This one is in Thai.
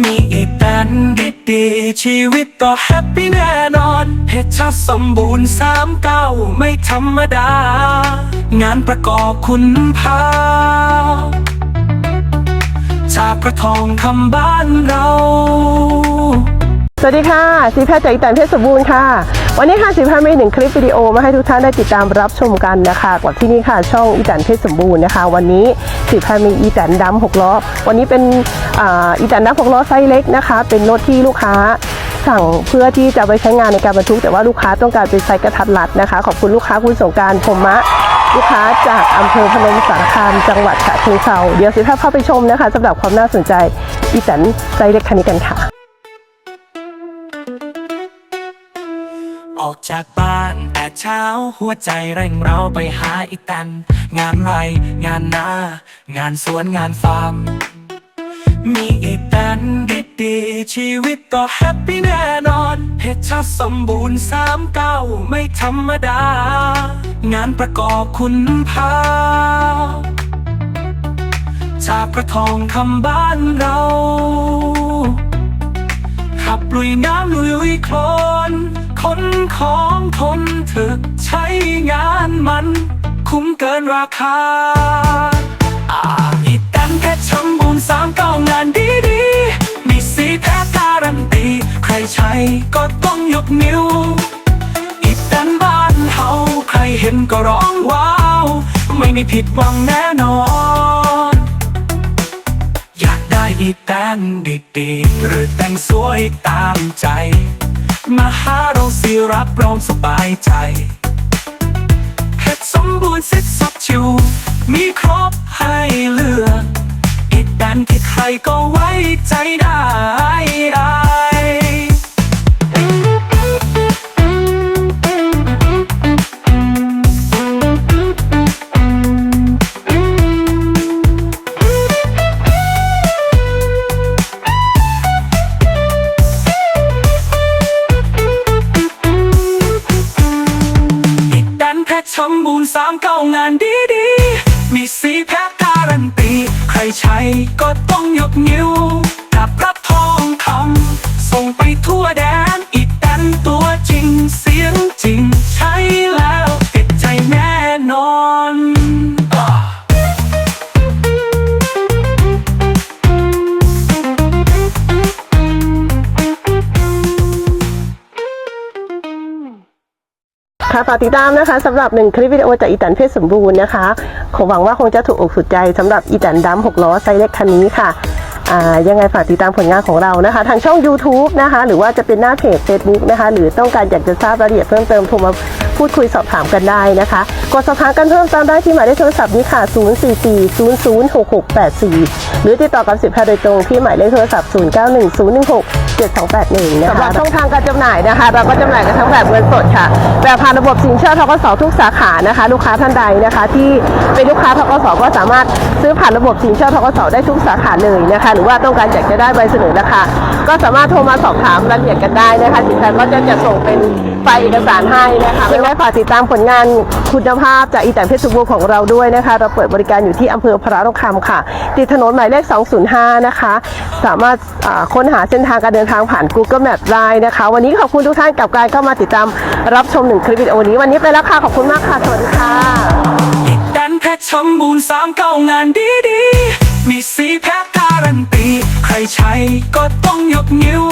มีอีกแป้นดีๆชีวิตก็แฮปปี้แน่นอนเพชรสมบูรณ์สามเก้าไม่ธรรมดา งานประกอบคุณพาจากกระทองคำบ้านเรา สวัสดีค่ะ สีแพทย์จากอีแตนเพชรสมบูรณ์ค่ะ วันนี้ค่ะสีแพทย์มีหนึ่งคลิปวิดีโอมาให้ทุกท่านได้ติดตามรับชมกันนะคะกับที่นี่ค่ะช่องอีแตนเพชรสมบูรณ์นะคะ วันนี้สีแพทย์มีอีแตนดำหกล้อ วันนี้เป็นอาอีแตนดำหกล้อไซส์เล็กนะคะ เป็นรถที่ลูกค้าสั่งเพื่อที่จะไปใช้งานในการบรรทุก แต่ว่าลูกค้าต้องการเป็นไซส์กระทัดรัดนะคะ ขอบคุณลูกค้าคุณสงการพรหมะลูกค้าจากอำเภอพนมสารคามจังหวัดฉะเชิงเทราเดี๋ยวสิถ้าพาไปชมนะคะสำหรับความน่าสนใจอีแตนไซส์เล็กคันนี้กันค่ะ ออกจากบ้าน แต่เช้าหัวใจเร่งเราไปหาอีแตนงานไรงานนา งานสวนงานฟาร์ม มีอีแตนดีๆชีวิตก็แฮปปี้แน่นอนเพชรสมบูรณ์สามเก้าไม่ธรรมดา งานประกอบคุณพาจากกระทองคำบ้านเราขับลุยน้ำลุยลุยโคลน คนของทนเถึกใช้งานมัน คุ้มเกินราคาอ่าอีแตนเพชรชมบูรณ์สามเก้างานดีดีมีสีแท้การันตี ใครใช้ก็ต้องยกนิ้ว อีแตนบ้านเฮาใครเห็นก็ร้องว้าว ไม่มีผิดหวังแน่นอนอยากได้อีแตนดีๆหรือแต่งสวยตามใจ มาหาเราสิรับรองสบายใจเพชรสมบูรณ์สิทธิ์สดชิว ความเก้างานดีดีๆ มีสีแพ้การันตี ใครใช้ก็ต ค่ะฝากติดตามนะคะสำหรับหนึ่งคลิปวิดีโอจากอีแตนเพชรสมบูรณ์นะคะ ขอหวังว่าคงจะถูกอกถูกใจสำหรับอีแตนดำหกล้อไซส์เล็กคันนี้ค่ะ ยังไงฝากติดตามผลงานของเรานะคะ ทางช่อง YouTube นะคะ หรือว่าจะเป็นหน้าเพจ Facebook นะคะ หรือต้องการอยากจะทราบรายละเอียดเพิ่มเติมโทรมาพูดคุยสอบถามกันได้นะคะ กดสอบถามกันเพิ่มเติมได้ที่หมายเลขโทรศัพท์นี้ค่ะ 044-006684 หรือติดต่อกับสิบแพทย์โดยตรงที่หมายเลขโทรศัพท์ 0910167281 นะคะสำหรับช่องทางการจำหน่ายนะคะ เราก็จำหน่ายกันทั้งแบบเงินสดค่ะ แบบผ่านระบบสินเชื่อทกสทุกสาขานะคะ ลูกค้าท่านใดนะคะ ที่เป็นลูกค้าทกสก็สามารถซื้อผ่านระบบสินเชื่อทกสได้ทุกสาขาเลยนะคะหรือว่าต้องการอยากจะได้ใบเสนอราคาก็สามารถโทรมาสอบถามรายละเอียดกันได้นะคะสินค้าก็จะจัดส่งเป็นไฟล์เอกสารให้นะคะไม่ได้ฝากติดตามผลงานคุณภาพจากอีแตนเพชรบูรณ์ของเราด้วยนะคะ เราเปิดบริการอยู่ที่อำเภอพระนครค่ะ ติดถนนหมายเลข 205 นะคะ สามารถค้นหาเส้นทางการเดินทางผ่าน Google Map ได้นะคะ วันนี้ขอบคุณทุกท่านกับการเข้ามาติดตามรับชมหนึ่งคลิปวิดีโอนี้ วันนี้ไปแล้วค่ะ ขอบคุณมากค่ะ สวัสดีค่ะอีกดันเพชรชมบูรณ์สามเก้างานดีดีๆมีสีแพ้การันตีใคร ใช้ก็ต้องยกนิ้ว